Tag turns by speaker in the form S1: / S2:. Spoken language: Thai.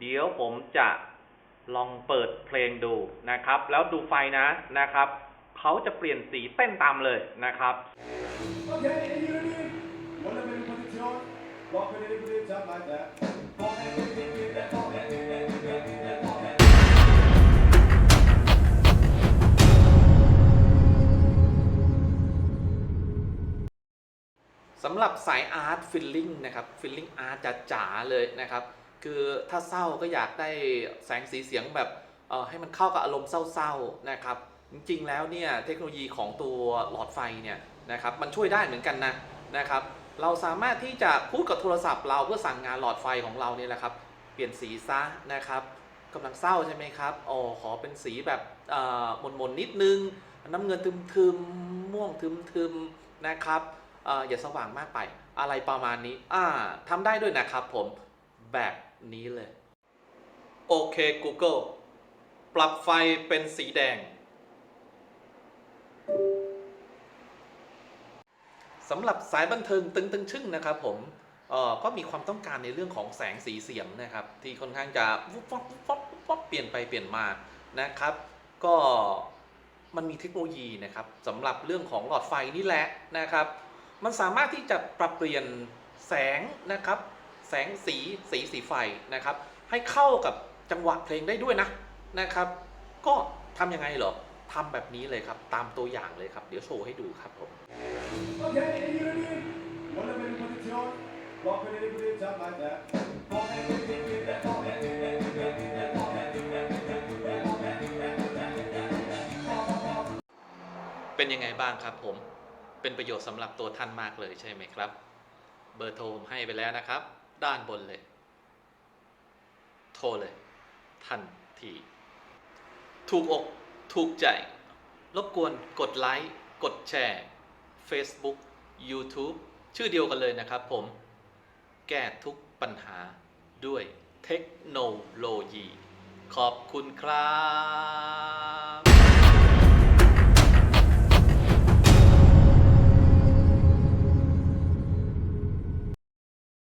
S1: เดี๋ยวผมจะลองเปิดเพลงดูนะครับ แล้วดูไฟนะนะครับ เขาจะเปลี่ยนสีเต้นตามเลยนะครับ
S2: okay,
S1: สำหรับสายอาร์ตฟิลลิ่งนะครับฟิลลิ่งอาร์ตจ๋าๆเลยนะครับ คือถ้าเศร้าก็อยากได้แสงสีเสียงแบบให้มันเข้ากับอารมณ์เศร้าๆนะครับ จริงๆแล้วเนี่ยเทคโนโลยีของตัวหลอดไฟเนี่ยนะครับมันช่วยได้เหมือนกันนะนะครับ เราสามารถที่จะพูดกับโทรศัพท์เราเพื่อสั่งงานหลอดไฟของเราเนี่ยแหละครับ เปลี่ยนสีซะนะครับกำลังเศร้าใช่ไหมครับโอ้ขอเป็นสีแบบอ่อหม่นๆนิดนึง น้ำเงินทึมๆม่วงทึมๆนะครับออย่าสว่างมากไปอะไรประมาณนี้อ่าทำได้ด้วยนะครับผมแบบ นี้เลย โอเค Google ปรับไฟเป็นสีแดงสำหรับสายบันเทิงตึงตึงชึ่งนะครับผมเอ่อก็มีความต้องการในเรื่องของแสงสีเสียงนะครับ ที่ค่อนข้างจะวุบวับวุบวับวุบวับเปลี่ยนไปเปลี่ยนมานะครับ ก็มันมีเทคโนโลยีนะครับสำหรับเรื่องของหลอดไฟนี่แหละนะครับ มันสามารถที่จะปรับเปลี่ยนแสงนะครับ แสงสีสีสีไฟนะครับ ให้เข้ากับจังหวะเพลงได้ด้วยนะนะครับ ก็ทำยังไงเหรอทำแบบนี้เลยครับ ตามตัวอย่างเลยครับ เดี๋ยวโชว์ให้ดูครับผม
S2: Okay,
S1: เป็นยังไงบ้างครับผม เป็นประโยชน์สำหรับตัวท่านมากเลยใช่ไหมครับ เบอร์โทรผมให้ไปแล้วนะครับ ด้านบนเลย โทรเลย ทันที ถูกอก ถูกใจ รบกวนกดไลค์ กดแชร์ Facebook YouTube ชื่อเดียวกันเลยนะครับผม แก้ทุกปัญหาด้วยเทคโนโลยี ขอบคุณครับ